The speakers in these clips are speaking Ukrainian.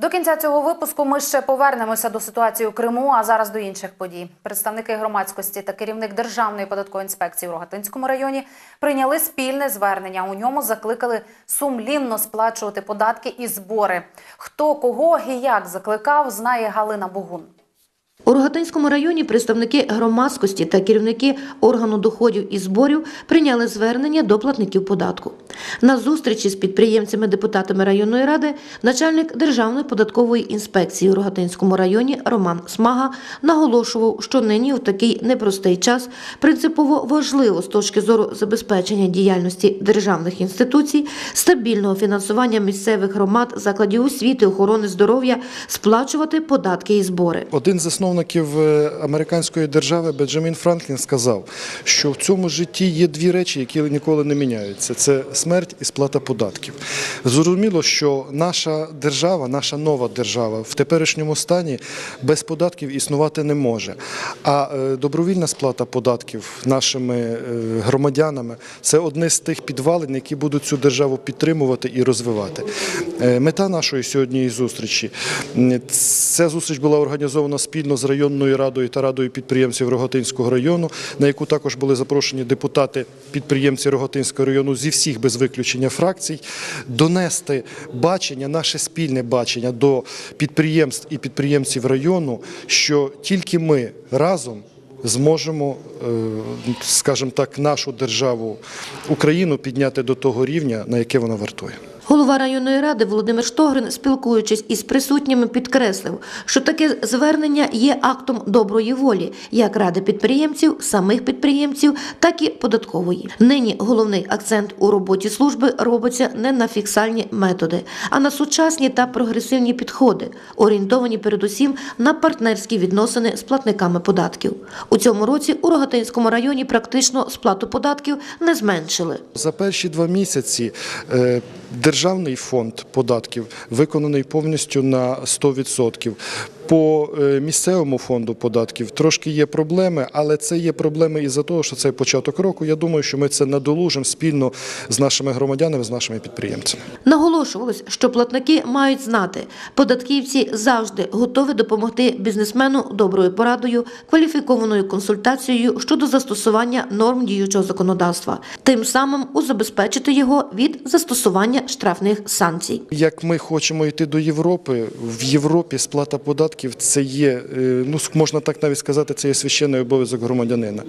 До кінця цього випуску ми ще повернемося до ситуації у Криму, а зараз до інших подій. Представники громадськості та керівник Державної податкової інспекції у Рогатинському районі прийняли спільне звернення. У ньому закликали сумлінно сплачувати податки і збори. Хто кого і як закликав, знає Галина Богун. У Рогатинському районі представники громадськості та керівники органу доходів і зборів прийняли звернення до платників податку. На зустрічі з підприємцями-депутатами районної ради начальник Державної податкової інспекції у Рогатинському районі Роман Смага наголошував, що нині у такий непростий час принципово важливо з точки зору забезпечення діяльності державних інституцій, стабільного фінансування місцевих громад, закладів освіти, охорони здоров'я сплачувати податки і збори. Один з засновників е, американської держави Бенджамін Франклін сказав, що в цьому житті є дві речі, які ніколи не міняються: це смерть і сплата податків. Зрозуміло, що наша держава, наша нова держава в теперішньому стані без податків існувати не може. А е, добровільна сплата податків нашими е, громадянами це одне з тих підвалин, які будуть цю державу підтримувати і розвивати. Мета нашої сьогоднішньої зустрічі ця зустріч була організована спільно з районною радою та радою підприємців Рогатинського району, на яку також були запрошені депутати підприємці Рогатинського району зі всіх без виключення фракцій, донести бачення, наше спільне бачення до підприємств і підприємців району, що тільки ми разом. Зможемо, е, скажімо так, нашу державу Україну підняти до того рівня, на яке вона вартує. Голова районної ради Володимир Штогрин, спілкуючись із присутніми, підкреслив, що таке звернення є актом доброї волі, як ради підприємців, самих підприємців, так і податкової. Нині головний акцент у роботі служби робиться не на фіксальні методи, а на сучасні та прогресивні підходи, орієнтовані передусім на партнерські відносини з платниками податків. У цьому році у Рогатинському районі практично сплату податків не зменшили. За перші два місяці е, державний фонд податків виконаний повністю на 100%. По е, місцевому фонду податків трошки є проблеми, але це є проблеми із-за того, що це початок року. Я думаю, що ми це надолужимо спільно з нашими громадянами, з нашими підприємцями. Наголошувалось, що платники мають знати, податківці завжди готові допомогти бізнесмену доброю порадою, кваліфікованою консультацією щодо застосування норм діючого законодавства, тим самим узабезпечити його від застосування штрафних санкцій. Як ми хочемо йти до Європи, в Європі сплата податків це є, е, ну можна так навіть сказати, це є священний обов'язок громадянина.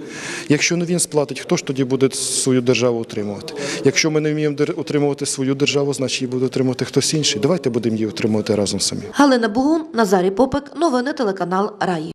Якщо не він сплатить, хто ж тоді буде свою державу утримувати? Якщо ми не вміємо утримувати свою державу, значить її буде утримувати хтось інший. Давайте будемо її утримувати разом самі. Галина Бугун, Назарій Попик, новини телеканал Раї.